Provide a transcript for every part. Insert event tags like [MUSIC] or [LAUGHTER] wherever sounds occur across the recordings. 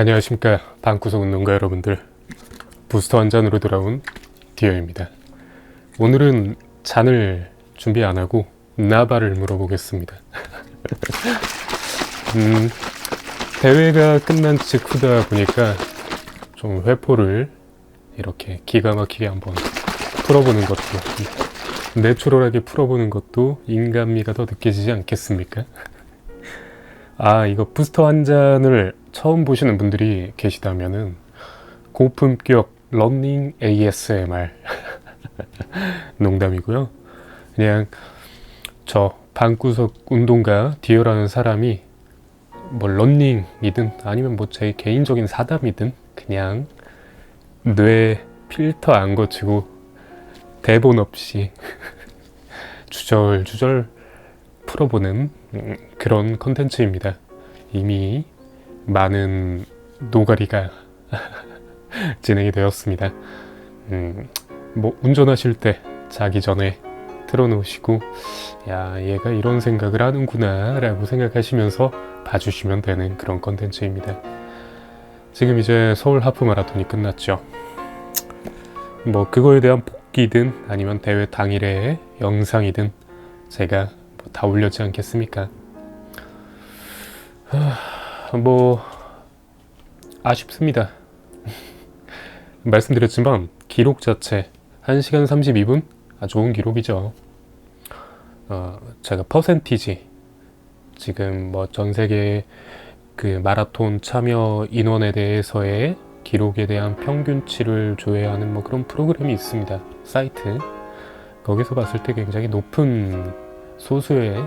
안녕하십니까. 방구석 운동가 여러분들. 부스터 한 잔으로 돌아온 디어입니다. 오늘은 잔을 준비 안 하고 나발을 물어보겠습니다. [LAUGHS] 음, 대회가 끝난 직후다 보니까 좀 회포를 이렇게 기가 막히게 한번 풀어보는 것도 내추럴하게 풀어보는 것도 인간미가 더 느껴지지 않겠습니까? [LAUGHS] 아, 이거 부스터 한 잔을 처음 보시는 분들이 계시다면은 고품격 런닝 ASMR [LAUGHS] 농담이고요. 그냥 저 방구석 운동가 디어라는 사람이 뭐 런닝이든 아니면 뭐 제 개인적인 사담이든 그냥 뇌 필터 안 거치고 대본 없이 [LAUGHS] 주절주절 풀어보는 음, 그런 컨텐츠입니다. 이미 많은 노가리가 [LAUGHS] 진행이 되었습니다. 음, 뭐 운전하실 때 자기 전에 틀어놓으시고 야 얘가 이런 생각을 하는구나 라고 생각하시면서 봐주시면 되는 그런 컨텐츠입니다. 지금 이제 서울 하프 마라톤이 끝났죠. 뭐 그거에 대한 복귀든 아니면 대회 당일의 영상이든 제가 뭐 다 올렸지 않겠습니까? 하, 뭐 아쉽습니다. [LAUGHS] 말씀드렸지만 기록 자체 1시간 32분 아 좋은 기록이죠. 어, 제가 퍼센티지 지금 뭐 전 세계 그 마라톤 참여 인원에 대해서의 기록에 대한 평균치를 조회하는 뭐 그런 프로그램이 있습니다. 사이트 거기서 봤을 때 굉장히 높은 소수의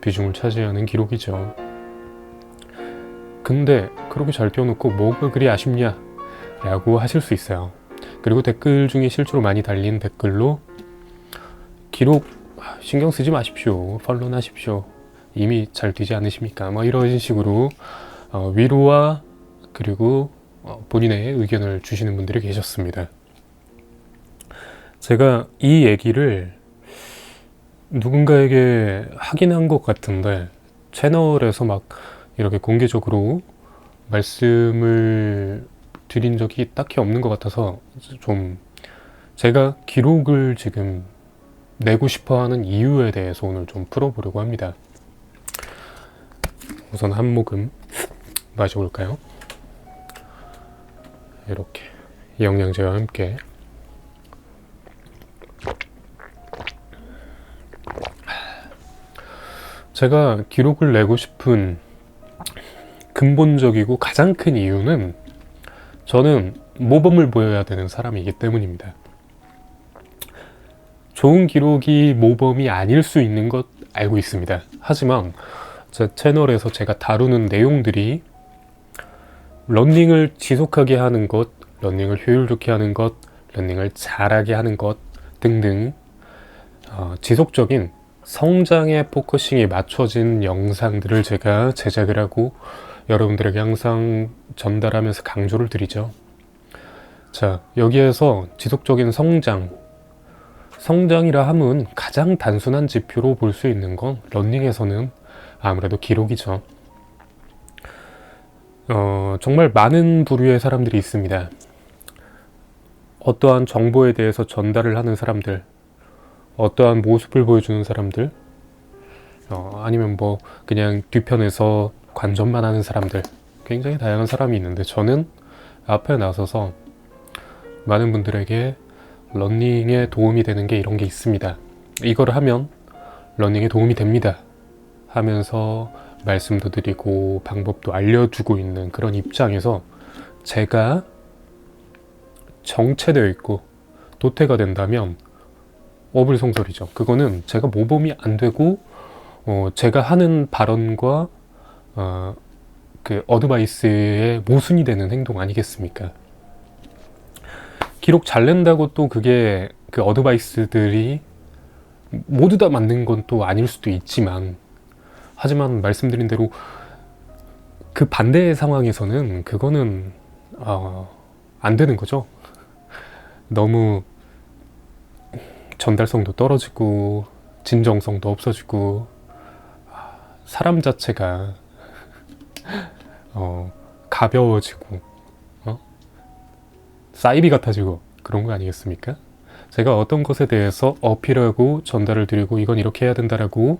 비중을 차지하는 기록이죠. 근데 그렇게 잘 띄워놓고 뭐가 그리 아쉽냐? 라고 하실 수 있어요. 그리고 댓글 중에 실제로 많이 달린 댓글로 기록 신경 쓰지 마십시오. 팔로우 하십시오. 이미 잘 되지 않으십니까? 뭐 이런 식으로 어, 위로와 그리고 어, 본인의 의견을 주시는 분들이 계셨습니다. 제가 이 얘기를 누군가에게 하긴 한것 같은데 채널에서 막 이렇게 공개적으로 말씀을 드린 적이 딱히 없는 것 같아서 좀 제가 기록을 지금 내고 싶어 하는 이유에 대해서 오늘 좀 풀어보려고 합니다. 우선 한 모금 마셔볼까요? 이렇게 영양제와 함께 제가 기록을 내고 싶은 근본적이고 가장 큰 이유는 저는 모범을 보여야 되는 사람이기 때문입니다. 좋은 기록이 모범이 아닐 수 있는 것 알고 있습니다. 하지만 제 채널에서 제가 다루는 내용들이 런닝을 지속하게 하는 것, 런닝을 효율 좋게 하는 것, 런닝을 잘하게 하는 것 등등 어, 지속적인 성장에 포커싱이 맞춰진 영상들을 제가 제작을 하고 여러분들에게 항상 전달하면서 강조를 드리죠. 자, 여기에서 지속적인 성장, 성장이라 함은 가장 단순한 지표로 볼 수 있는 건 런닝에서는 아무래도 기록이죠. 어, 정말 많은 부류의 사람들이 있습니다. 어떠한 정보에 대해서 전달을 하는 사람들, 어떠한 모습을 보여주는 사람들, 어, 아니면 뭐 그냥 뒤편에서 관전만 하는 사람들, 굉장히 다양한 사람이 있는데 저는 앞에 나서서 많은 분들에게 런닝에 도움이 되는 게 이런 게 있습니다. 이걸 하면 런닝에 도움이 됩니다. 하면서 말씀도 드리고 방법도 알려주고 있는 그런 입장에서 제가 정체되어 있고 도태가 된다면 어불성설이죠. 그거는 제가 모범이 안 되고 어, 제가 하는 발언과 어, 그 어드바이스의 모순이 되는 행동 아니겠습니까? 기록 잘 낸다고 또 그게 그 어드바이스들이 모두 다 맞는 건 또 아닐 수도 있지만 하지만 말씀드린 대로 그 반대의 상황에서는 그거는 어, 안 되는 거죠. 너무 전달성도 떨어지고 진정성도 없어지고 사람 자체가 어, 가벼워지고 어? 사이비 같아지고 그런 거 아니겠습니까? 제가 어떤 것에 대해서 어필하고 전달을 드리고 이건 이렇게 해야 된다라고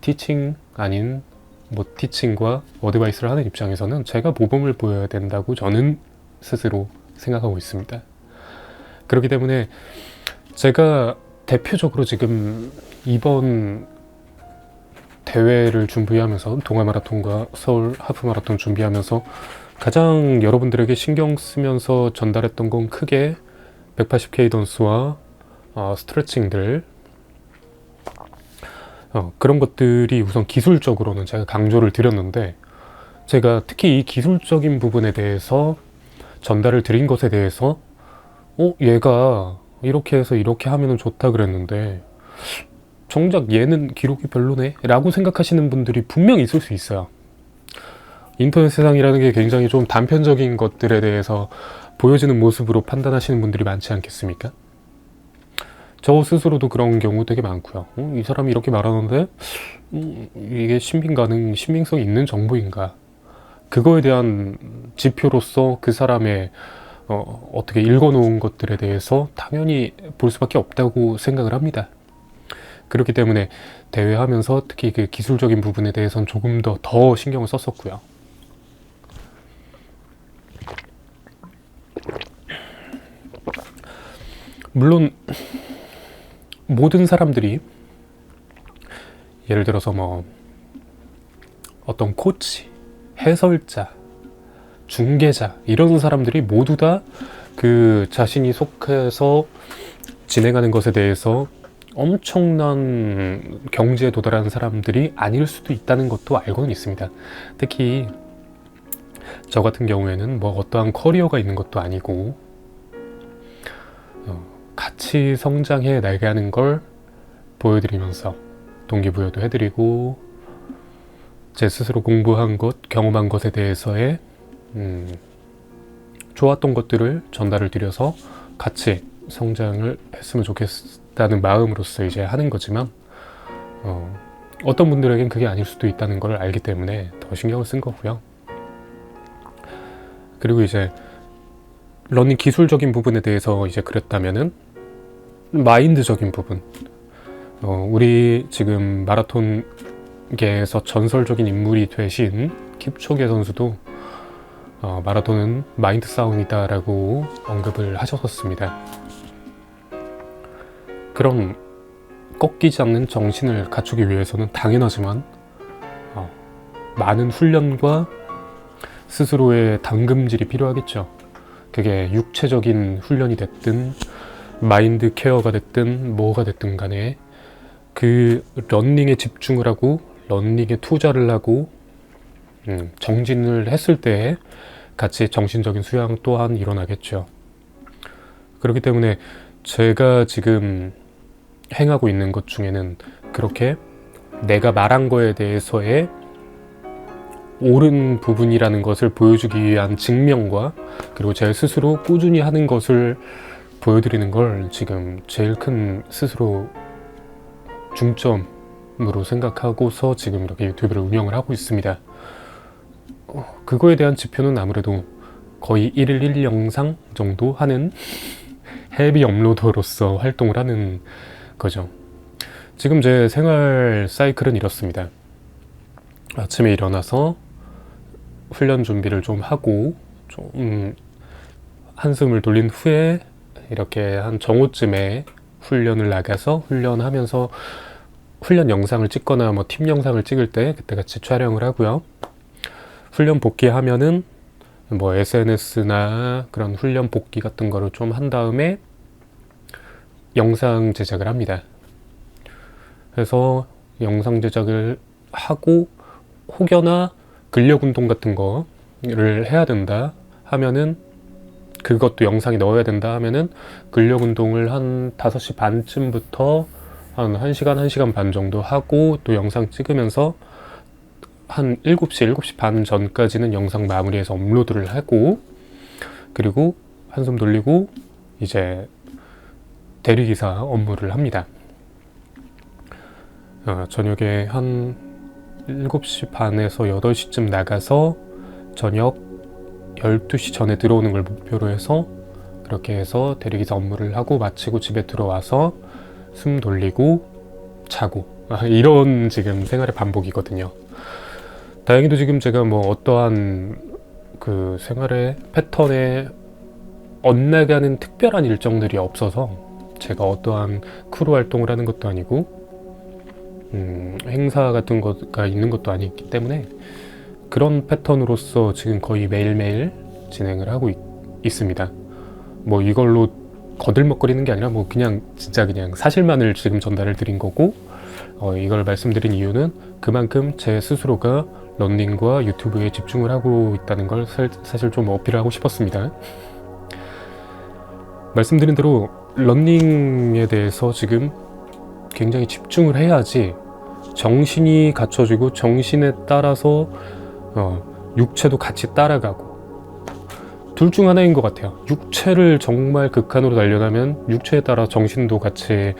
티칭 아닌 뭐 티칭과 어드바이스를 하는 입장에서는 제가 모범을 보여야 된다고 저는 스스로 생각하고 있습니다. 그렇기 때문에 제가 대표적으로 지금 이번 대회를 준비하면서 동아 마라톤과 서울 하프 마라톤 준비하면서 가장 여러분들에게 신경 쓰면서 전달했던 건 크게 180K 던스와 어, 스트레칭들. 어, 그런 것들이 우선 기술적으로는 제가 강조를 드렸는데 제가 특히 이 기술적인 부분에 대해서 전달을 드린 것에 대해서 어 얘가 이렇게 해서 이렇게 하면 좋다 그랬는데 정작 얘는 기록이 별로네 라고 생각하시는 분들이 분명히 있을 수 있어요 인터넷 세상이라는 게 굉장히 좀 단편적인 것들에 대해서 보여지는 모습으로 판단하시는 분들이 많지 않겠습니까? 저 스스로도 그런 경우 되게 많고요. 어, 이 사람이 이렇게 말하는데 음, 이게 신빙 가능, 신빙성 있는 정보인가? 그거에 대한 지표로서 그 사람의 어, 어떻게 읽어놓은 것들에 대해서 당연히 볼 수밖에 없다고 생각을 합니다. 그렇기 때문에 대회하면서 특히 그 기술적인 부분에 대해서는 조금 더 더 신경을 썼었고요. 물론 모든 사람들이 예를 들어서 뭐 어떤 코치, 해설자, 중계자 이런 사람들이 모두 다 그 자신이 속해서 진행하는 것에 대해서 엄청난 경지에 도달한 사람들이 아닐 수도 있다는 것도 알고는 있습니다. 특히 저 같은 경우에는 뭐 어떠한 커리어가 있는 것도 아니고 어, 같이 성장해 나가는 걸 보여드리면서 동기부여도 해드리고 제 스스로 공부한 것, 경험한 것에 대해서의 음, 좋았던 것들을 전달을 드려서 같이 성장을 했으면 좋겠 다는 마음으로서 이제 하는 거지만 어, 어떤 분들에겐 그게 아닐 수도 있다는 걸 알기 때문에 더 신경을 쓴 거고요. 그리고 이제 러닝 기술적인 부분에 대해서 이제 그랬다면은 마인드적인 부분. 어, 우리 지금 마라톤계에서 전설적인 인물이 되신 킵초게 선수도 어, 마라톤은 마인드 싸움이다라고 언급을 하셨었습니다. 그럼 꺾이지 않는 정신을 갖추기 위해서는 당연하지만 어, 많은 훈련과 스스로의 당금질이 필요하겠죠. 그게 육체적인 훈련이 됐든 마인드 케어가 됐든 뭐가 됐든 간에 그 런닝에 집중을 하고 런닝에 투자를 하고 음, 정진을 했을 때 같이 정신적인 수양 또한 일어나겠죠. 그렇기 때문에 제가 지금 행하고 있는 것 중에는 그렇게 내가 말한 거에 대해서의 옳은 부분이라는 것을 보여주기 위한 증명과 그리고 제 스스로 꾸준히 하는 것을 보여드리는 걸 지금 제일 큰 스스로 중점으로 생각하고서 지금 이렇게 유튜브를 운영을 하고 있습니다. 어, 그거에 대한 지표는 아무래도 거의 1일 1 영상 정도 하는 헤비 업로더로서 활동을 하는 거죠. 지금 제 생활 사이클은 이렇습니다. 아침에 일어나서 훈련 준비를 좀 하고 좀 한숨을 돌린 후에 이렇게 한 정오쯤에 훈련을 나가서 훈련하면서 훈련 영상을 찍거나 뭐 팀 영상을 찍을 때 그때 같이 촬영을 하고요. 훈련 복귀하면은 뭐 SNS나 그런 훈련 복귀 같은 거를 좀 한 다음에 영상 제작을 합니다. 그래서 영상 제작을 하고 혹여나 근력 운동 같은 거를 해야 된다 하면은 그것도 영상에 넣어야 된다 하면은 근력 운동을 한 5시 반쯤부터 한 1시간, 1시간 반 정도 하고 또 영상 찍으면서 한 7시, 7시 반 전까지는 영상 마무리해서 업로드를 하고 그리고 한숨 돌리고 이제 대리기사 업무를 합니다. 어, 저녁에 한 7시 반에서 8시쯤 나가서 저녁 12시 전에 들어오는 걸 목표로 해서 그렇게 해서 대리기사 업무를 하고 마치고 집에 들어와서 숨 돌리고 자고 아, 이런 지금 생활의 반복이거든요. 다행히도 지금 제가 뭐 어떠한 그 생활의 패턴에 엇나가는 특별한 일정들이 없어서 제가 어떠한 크루 활동을 하는 것도 아니고 음, 행사 같은 거가 있는 것도 아니기 때문에 그런 패턴으로서 지금 거의 매일매일 진행을 하고 있, 있습니다. 뭐 이걸로 거들먹거리는 게 아니라 뭐 그냥 진짜 그냥 사실만을 지금 전달을 드린 거고 어, 이걸 말씀드린 이유는 그만큼 제 스스로가 런닝과 유튜브에 집중을 하고 있다는 걸 살- 사실 좀 어필하고 싶었습니다. 말씀드린 대로 런닝에 대해서 지금 굉장히 집중을 해야지 정신이 갖춰지고 정신에 따라서 어, 육체도 같이 따라가고 둘 중 하나인 것 같아요. 육체를 정말 극한으로 단련하면 육체에 따라 정신도 같이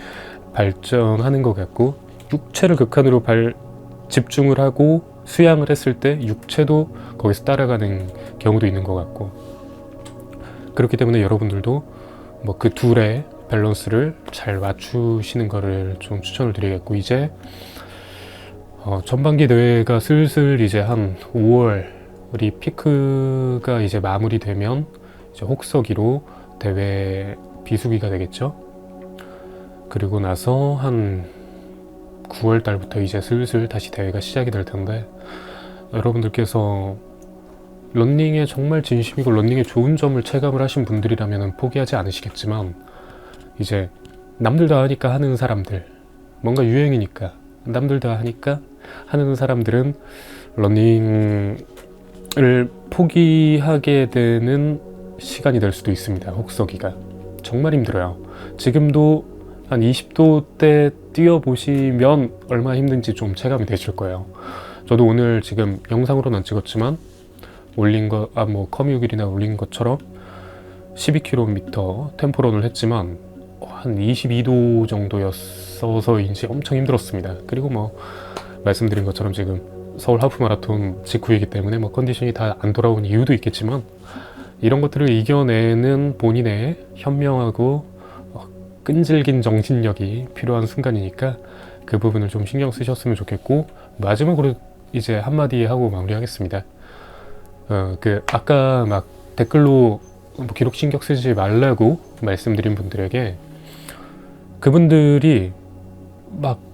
발전하는 것 같고 육체를 극한으로 발, 집중을 하고 수양을 했을 때 육체도 거기서 따라가는 경우도 있는 것 같고 그렇기 때문에 여러분들도 뭐 그 둘의 밸런스를 잘 맞추시는 거를 좀 추천을 드리겠고 이제 어, 전반기 대회가 슬슬 이제 한 5월 우리 피크가 이제 마무리되면 이제 혹서기로 대회 비수기가 되겠죠. 그리고 나서 한 9월 달부터 이제 슬슬 다시 대회가 시작이 될 텐데 여러분들께서 런닝에 정말 진심이고 런닝의 좋은 점을 체감을 하신 분들이라면 포기하지 않으시겠지만 이제 남들 다 하니까 하는 사람들 뭔가 유행이니까 남들 다 하니까 하는 사람들은 러닝을 포기하게 되는 시간이 될 수도 있습니다. 혹서기가 정말 힘들어요. 지금도 한 20도 때 뛰어보시면 얼마나 힘든지 좀 체감이 되실 거예요. 저도 오늘 지금 영상으로는 안 찍었지만 올린 거, 아, 뭐, 커뮤길이나 올린 것처럼 12km 템포런을 했지만 한 22도 정도였어서인지 엄청 힘들었습니다. 그리고 뭐, 말씀드린 것처럼 지금 서울 하프 마라톤 직후이기 때문에 뭐 컨디션이 다 안 돌아온 이유도 있겠지만 이런 것들을 이겨내는 본인의 현명하고 어, 끈질긴 정신력이 필요한 순간이니까 그 부분을 좀 신경 쓰셨으면 좋겠고 마지막으로 이제 한마디 하고 마무리하겠습니다. 어, 그 아까 막 댓글로 뭐 기록 신경 쓰지 말라고 말씀드린 분들에게 그분들이 막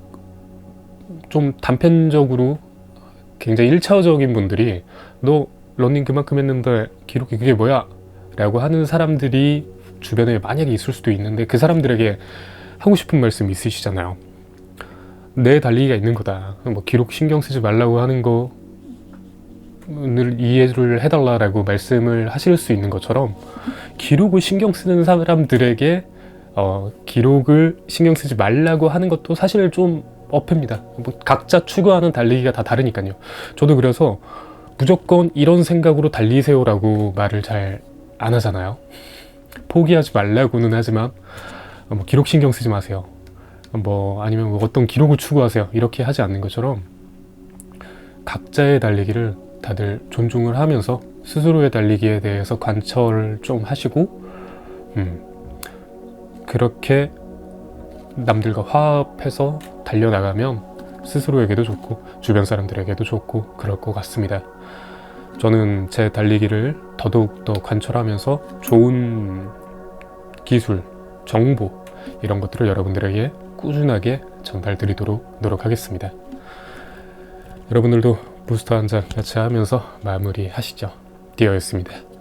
좀 단편적으로 굉장히 일차적인 분들이 너 러닝 그만큼 했는데 기록이 그게 뭐야? 라고 하는 사람들이 주변에 만약에 있을 수도 있는데 그 사람들에게 하고 싶은 말씀 있으시잖아요. 내 달리기가 있는 거다. 뭐 기록 신경 쓰지 말라고 하는 거 를 이해를 해달라라고 말씀을 하실 수 있는 것처럼 기록을 신경 쓰는 사람들에게 어, 기록을 신경 쓰지 말라고 하는 것도 사실 좀 어폐입니다. 뭐 각자 추구하는 달리기가 다 다르니까요. 저도 그래서 무조건 이런 생각으로 달리세요라고 말을 잘 안 하잖아요. 포기하지 말라고는 하지만 어, 뭐 기록 신경 쓰지 마세요. 뭐 아니면 뭐 어떤 기록을 추구하세요. 이렇게 하지 않는 것처럼 각자의 달리기를 다들 존중을 하면서 스스로의 달리기에 대해서 관철을 좀 하시고 음, 그렇게 남들과 화합해서 달려나가면 스스로에게도 좋고 주변 사람들에게도 좋고 그럴 것 같습니다. 저는 제 달리기를 더더욱 더 관철하면서 좋은 기술, 정보 이런 것들을 여러분들에게 꾸준하게 전달드리도록 노력하겠습니다. 여러분들도 부스터 한잔 같이 하면서 마무리하시죠. 디어였습니다.